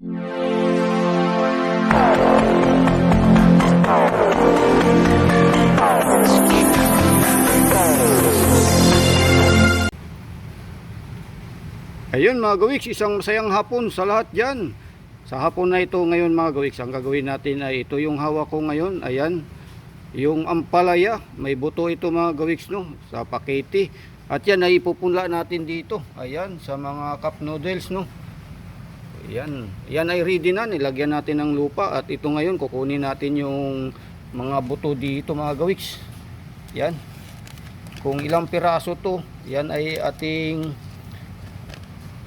Ayun mga gawiks, isang masayang hapon sa lahat dyan. Sa hapon na ito ngayon mga gawiks, ang gagawin natin ay ito yung hawak ko ngayon. Ayan, yung ampalaya. May buto ito mga gawiks no, sa pakete. At yan ay ipupunla natin dito. Ayan, sa mga cup noodles no. Ayan, yan ay ready na. Nilagyan natin ng lupa. At ito ngayon, kukunin natin yung mga buto dito mga gawiks. Yan. Kung ilang piraso to, yan ay ating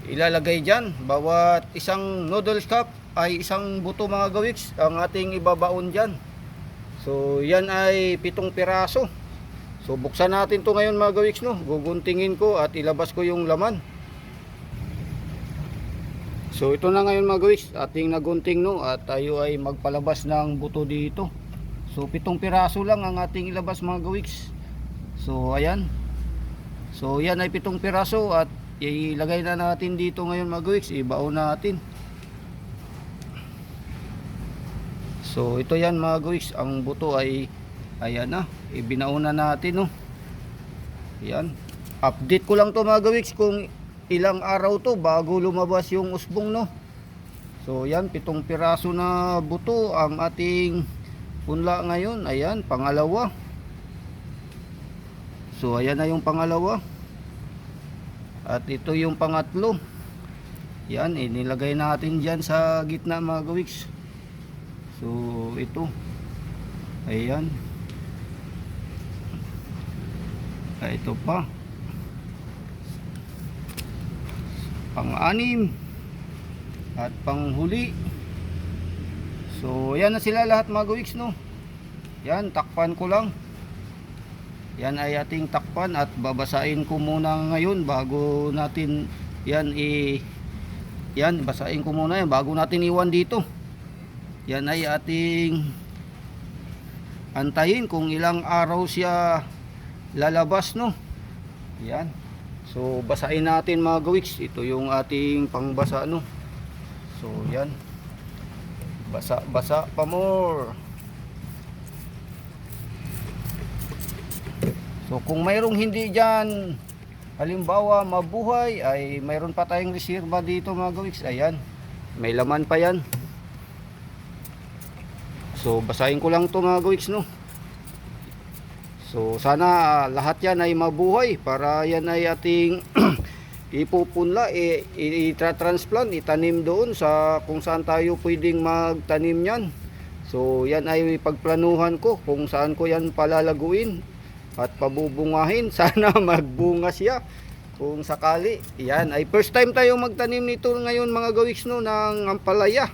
ilalagay dyan. Bawat isang noodles cup ay isang buto mga gawiks ang ating ibabaon dyan. So yan ay pitong piraso. So buksan natin to ngayon mga gawiks no. Guguntingin ko at ilabas ko yung laman. So ito na ngayon mga gawiks, ating nagunting no at tayo ay magpalabas ng buto dito. So pitong piraso lang ang ating ilabas mga gawiks. So ayan. So yan ay pitong piraso at ilagay na natin dito ngayon mga gawiks, ibaon natin. So ito yan mga gawiks, ang buto ay ayan na, ibinaon na natin no. Yan. Update ko lang to mga gawiks kung ilang araw to bago lumabas yung usbong no. So yan, pitong piraso na buto ang ating punla ngayon. Ayan, pangalawa. So ayan na yung pangalawa. At ito yung pangatlo. Yan, inilagay natin dyan sa gitna mga gawiks. So, ito. Ayan. Ah, ito pa. Pang-anim. At panghuli. So, yan na sila lahat mga gawiks, no? Yan, takpan ko lang. Yan ay ating takpan at babasain ko muna ngayon bago natin yan i yan basain ko muna yan bago natin iwan dito. Yan ay ating antayin kung ilang araw siya lalabas no. Yan. So basain natin mga gawiks. Ito yung ating pangbasa no. So yan. Basa basa pa more. So kung mayroong hindi dyan, halimbawa mabuhay, ay mayroon pa tayong reserva dito mga gawiks. Ayan, may laman pa yan. So basahin ko lang to mga gawiks no. So sana lahat yan ay mabuhay para yan ay ating ipupunla, i- i- i-transplant, itanim doon sa kung saan tayo pwedeng magtanim yan. So yan ay pagplanuhan ko kung saan ko yan palalaguin at pabubungahin. Sana magbunga siya kung sakali. Yan ay first time tayo magtanim nito ngayon mga gawiks no ng ampalaya.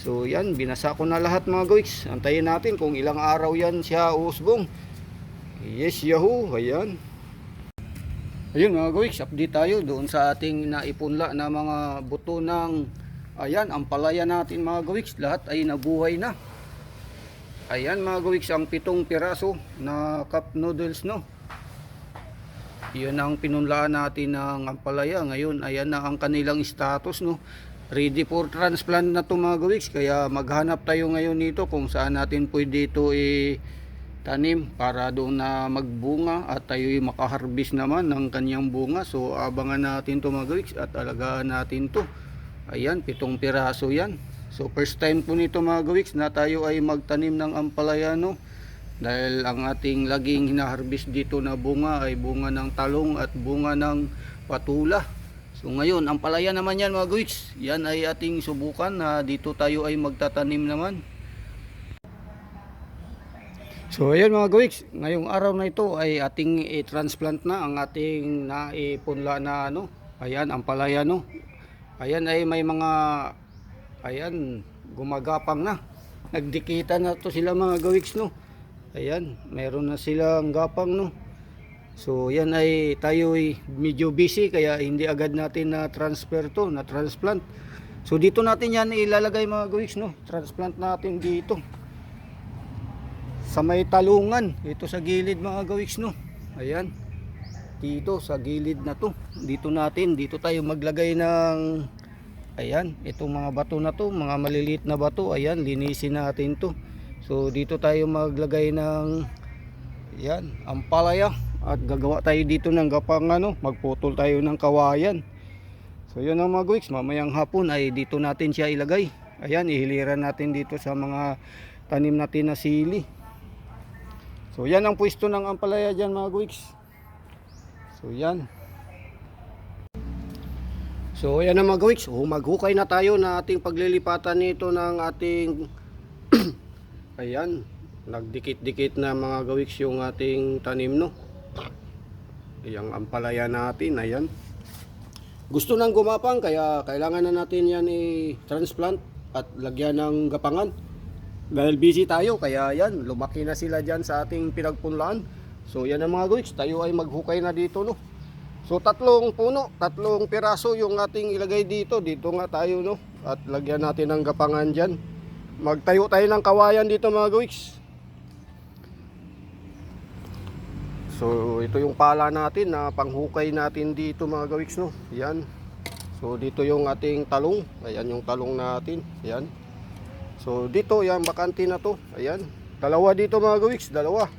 So yan binasa ko na lahat mga gawiks antayin natin kung ilang araw yan siya usbong yes yahoo ayan ayun mga gawiks update tayo doon sa ating naipunla na mga buto ng ayan ampalaya natin mga gawiks lahat ay nabuhay na Ayan mga gawiks ang pitong piraso na cup noodles no. Iyon ang pinunlaan natin ng ampalaya. Ngayon ayan na ang kanilang status no. Ready for transplant na to mga gawiks. Kaya maghanap tayo ngayon nito kung saan natin pwede ito tanim para doon na magbunga at tayo makaharbis naman ng kanyang bunga. So abangan natin to mga gawiks at alagaan natin to. Ayan, pitong piraso yan. So first time po nito mga gawiks na tayo ay magtanim ng ampalaya no. Dahil ang ating laging hinaharbis dito na bunga ay bunga ng talong at bunga ng patula. So ngayon, ampalaya naman yan mga gawiks. Yan ay ating subukan na dito tayo ay magtatanim naman. So ayan mga gawiks, ngayong araw na ito ay ating i-transplant na ang ating naipunla na ano. Ayan, ampalaya no. Ayan ay may mga ayan gumagapang na. Nagdikita na to sila mga gawiks no? Ayan meron na silang gapang no? So yan ay tayo ay medyo busy kaya hindi agad natin na transfer to na transplant so dito natin yan ilalagay mga gawiks no? Transplant natin dito sa may talungan ito sa gilid mga gawiks no ayan dito sa gilid na to dito natin dito tayo maglagay ng Ayan, itong mga bato na to, mga maliliit na bato, ayan, linisin natin to. So dito tayo maglagay ng yan, ampalaya at gagawa tayo dito ng gapang ano, magputol tayo ng kawayan. So yun ang mga guys, mamayang hapon ay dito natin siya ilagay. Ayan, ihiliran natin dito sa mga tanim natin na sili. So yan ang pwesto ng ampalaya dyan mga guys. So yan. So ayan na mga guys, oh, maghukay na tayo na ating paglilipatan nito ng ating ayan, nagdikit-dikit na mga gawiks yung ating tanim no. Yung ampalaya natin, ayan. Gusto nang gumapang kaya kailangan na natin yan i-transplant at lagyan ng gapangan. Dahil busy tayo kaya yan, lumaki na sila dyan sa ating pinagpunlaan. So yan ang mga guys, tayo ay maghukay na dito no. So tatlong puno, tatlong piraso yung ating ilagay dito. Dito nga tayo no. At lagyan natin ng gapangan dyan. Magtayo tayo ng kawayan dito mga guys. So ito yung pala natin na panghukay natin dito mga gawiks no. Yan. So dito yung ating talong. Ayan yung talong natin. Ayan. So dito yan bakante na to. Ayan. Dalawa dito mga gawiks, dalawa.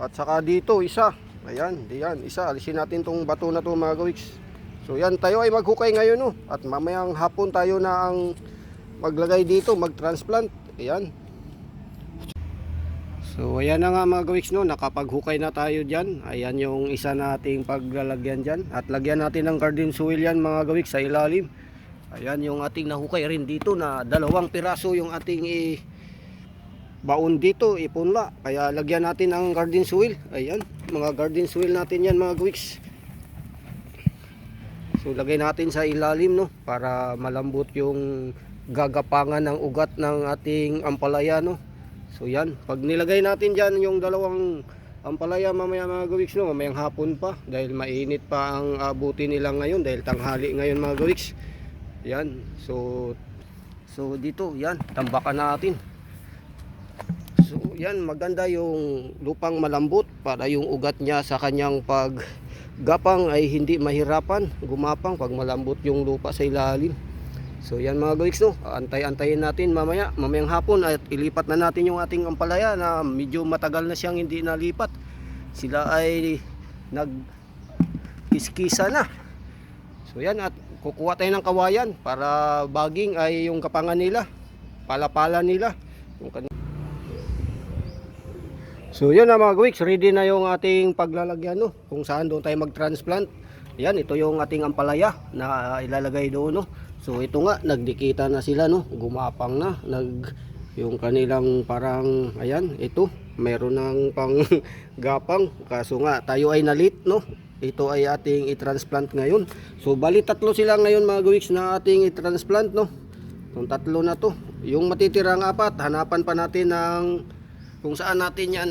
At saka dito isa. Ayan, diyan, isa. Alisin natin tong bato na to mga gawiks. So yan, tayo ay maghukay ngayon no. At mamayang hapon tayo na ang maglagay dito, mag-transplant. Ayan. So ayan na nga mga gawiks no, nakapaghukay na tayo dyan. Ayan yung isa nating paglalagyan dyan. At lagyan natin ng garden soil yan mga gawiks sa ilalim. Ayan yung ating nahukay rin dito na dalawang piraso yung ating i baon dito, ipunla. Kaya lagyan natin ng garden soil. Ayan, mga garden soil natin yan mga gawiks. So lagay natin sa ilalim no para malambot yung gagapangan ng ugat ng ating ampalaya no. So yan, pag nilagay natin diyan yung dalawang ampalaya mamaya mga gawiks no, mamayang hapon pa dahil mainit pa ang abuti nila ngayon dahil tanghali ngayon mga gawiks. Yan. So so dito, yan, tambakan natin. So yan, maganda yung lupang malambot para yung ugat niya sa kanyang paggapang ay hindi mahirapan gumapang pag malambot yung lupa sa ilalim. So yan mga guys no, antay-antayin natin mamaya, mamayang hapon at ilipat na natin yung ating ampalaya na medyo matagal na siyang hindi nalipat. Sila ay nag kiskisa na. So yan at kukuha tayo ng kawayan para baging ay yung kapangan nila, palapala nila. Yung So yan na mga guwiks, ready na yung ating paglalagyan no, kung saan doon tayo mag-transplant. Yan, ito yung ating ampalaya na ilalagay doon no. So ito nga, nagdikita na sila no, gumapang na, nag yung kanilang parang ayan, ito, meron ng pang gapang. Kaso nga tayo ay nalit no. Ito ay ating i-transplant ngayon. So bali tatlo sila ngayon mga guwiks na ating i-transplant no. Yung tatlo na to. Yung matitirang apat, hanapan pa natin ng kung saan natin yan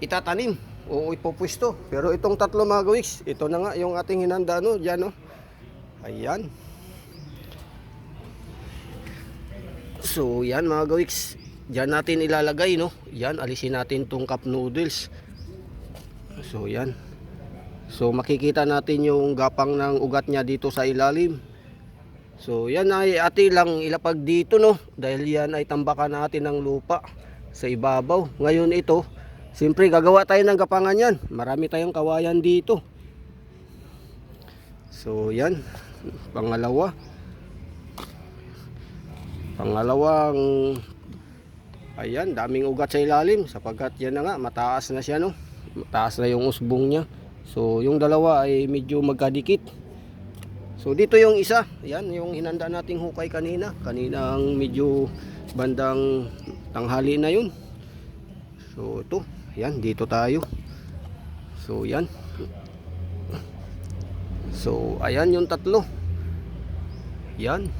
itatanim o ipopwesto. Pero itong tatlo mga gawiks, ito na nga yung ating hinanda no, dyan no. Ayan. So yan mga gawiks, dyan natin ilalagay no. Yan, alisin natin tong cup noodles. So yan. So makikita natin yung gapang ng ugat niya dito sa ilalim. So yan ay ati lang ilapag dito no dahil yan ay tambakan natin ng lupa sa ibabaw. Ngayon ito, siyempre gagawa tayo ng gapangan yan. Marami tayong kawayan dito. So yan, pangalawa. Pangalawang ayan, daming ugat sa ilalim sapagkat yan na nga mataas na siya no. Mataas na yung usbong niya. So yung dalawa ay medyo magkadikit. So dito yung isa, yan yung hinanda nating hukay kanina. Kaninang medyo bandang tanghali na yun. So ito, yan dito tayo. So yan. So ayan yung tatlo. Yan.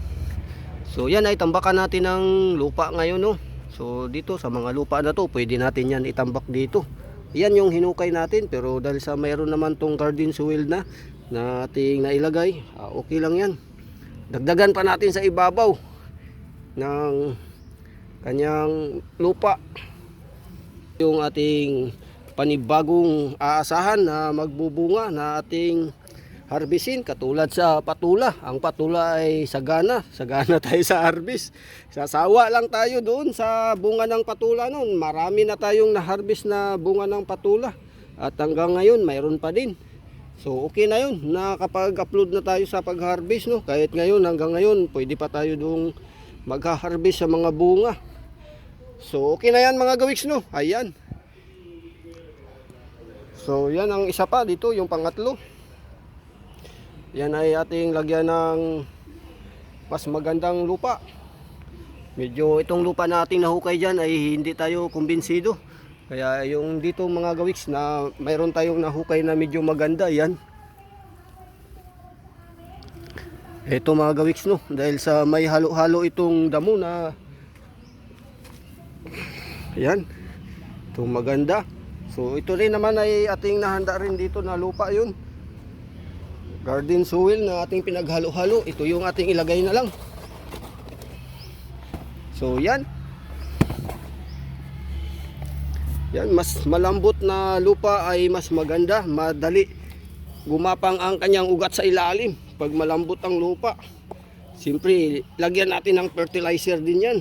So yan ay tambakan natin ng lupa ngayon no. So dito sa mga lupa na to, pwede natin yan itambak dito. Yan yung hinukay natin pero dahil sa mayroon naman tong garden soil na na ating nailagay, ah, okay lang yan. Dagdagan pa natin sa ibabaw ng kanyang lupa. Yung ating panibagong aasahan na magbubunga na ating harbisin katulad sa patula. Ang patula ay sagana. Sagana tayo sa harvest. Sasawa lang tayo doon sa bunga ng patula noon. Marami na tayong na-harvest na bunga ng patula. At hanggang ngayon mayroon pa din. So okay na yun. Nakapag-upload na tayo sa pag-harvest no. Kahit ngayon hanggang ngayon pwede pa tayo doong mag-harvest sa mga bunga. So okay na yan mga gawiks no. Ayan. So yan ang isa pa dito yung pangatlo. Yan ay ating lagyan ng mas magandang lupa. Medyo itong lupa nating nahukay dyan ay hindi tayo kumbinsido. Kaya yung dito mga gawiks na mayroon tayong nahukay na medyo maganda yan. Ito mga gawiks no, dahil sa may halo-halo itong damo na Ayan. Ito maganda. So ito rin naman ay ating nahanda rin dito na lupa yun. Garden soil na ating pinaghalo-halo. Ito yung ating ilagay na lang. So yan. Yan, mas malambot na lupa ay mas maganda, madali gumapang ang kanyang ugat sa ilalim pag malambot ang lupa. Siyempre, lagyan natin ng fertilizer din yan.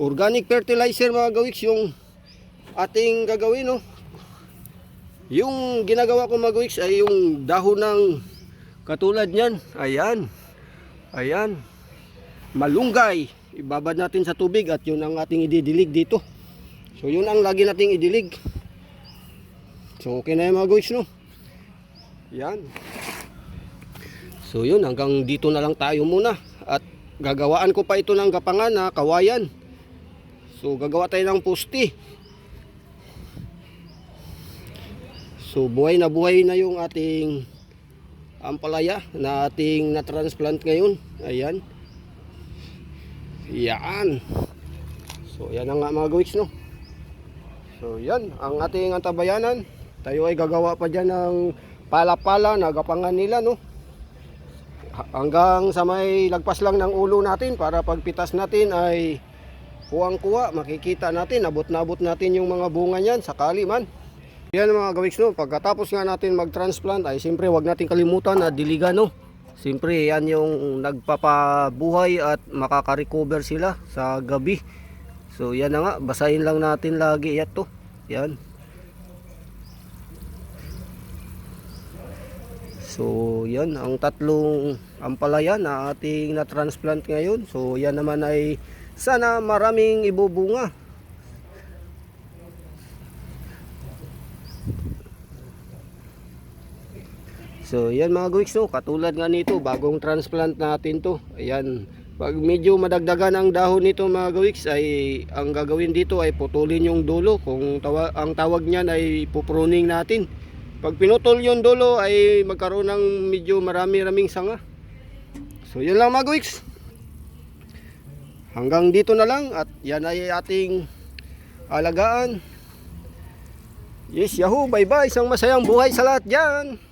Organic fertilizer mga gawiks yung ating gagawin no. Yung ginagawa ko mga gawiks ay yung dahon ng katulad niyan. Ayan. Ayan. Malunggay. Ibabad natin sa tubig at yun ang ating ididilig dito. So yun ang lagi nating idilig. So okay na yung mga guys no. Yan. So yun hanggang dito na lang tayo muna. At gagawaan ko pa ito ng gapangan na kawayan. So gagawa tayo ng pusti. So buhay na buhay na yung ating ampalaya na ating na-transplant ngayon. Ayan. Yan. So yan ang mga gawiks no. So yan ang ating antabayanan. Tayo ay gagawa pa dyan ng pala-pala na gapangan nila no. Ha- Hanggang sa may lagpas lang ng ulo natin para pagpitas natin ay kuwang-kuwa. Makikita natin, abot-nabot natin yung mga bunga niyan sakali man. Yan mga gawiks no, pagkatapos nga natin mag-transplant ay siyempre wag natin kalimutan na diligan no. Siyempre yan yung nagpapabuhay at makaka-recover sila sa gabi. So yan na nga, basahin lang natin lagi yan to. Yan. So yan ang tatlong ampalaya na ating na-transplant ngayon. So yan naman ay sana maraming ibubunga. So yan mga guwiks no, katulad nga nito, bagong transplant natin to. Ayan, pag medyo madagdagan ang dahon nito mga gawiks ay ang gagawin dito ay putulin yung dulo. Kung tawa, ang tawag niyan ay pupruning natin. Pag pinutol yung dulo ay magkaroon ng medyo marami-raming sanga. So yun lang mga gawiks. Hanggang dito na lang at yan ay ating alagaan. Yes, yahoo, bye bye. Isang masayang buhay sa lahat dyan.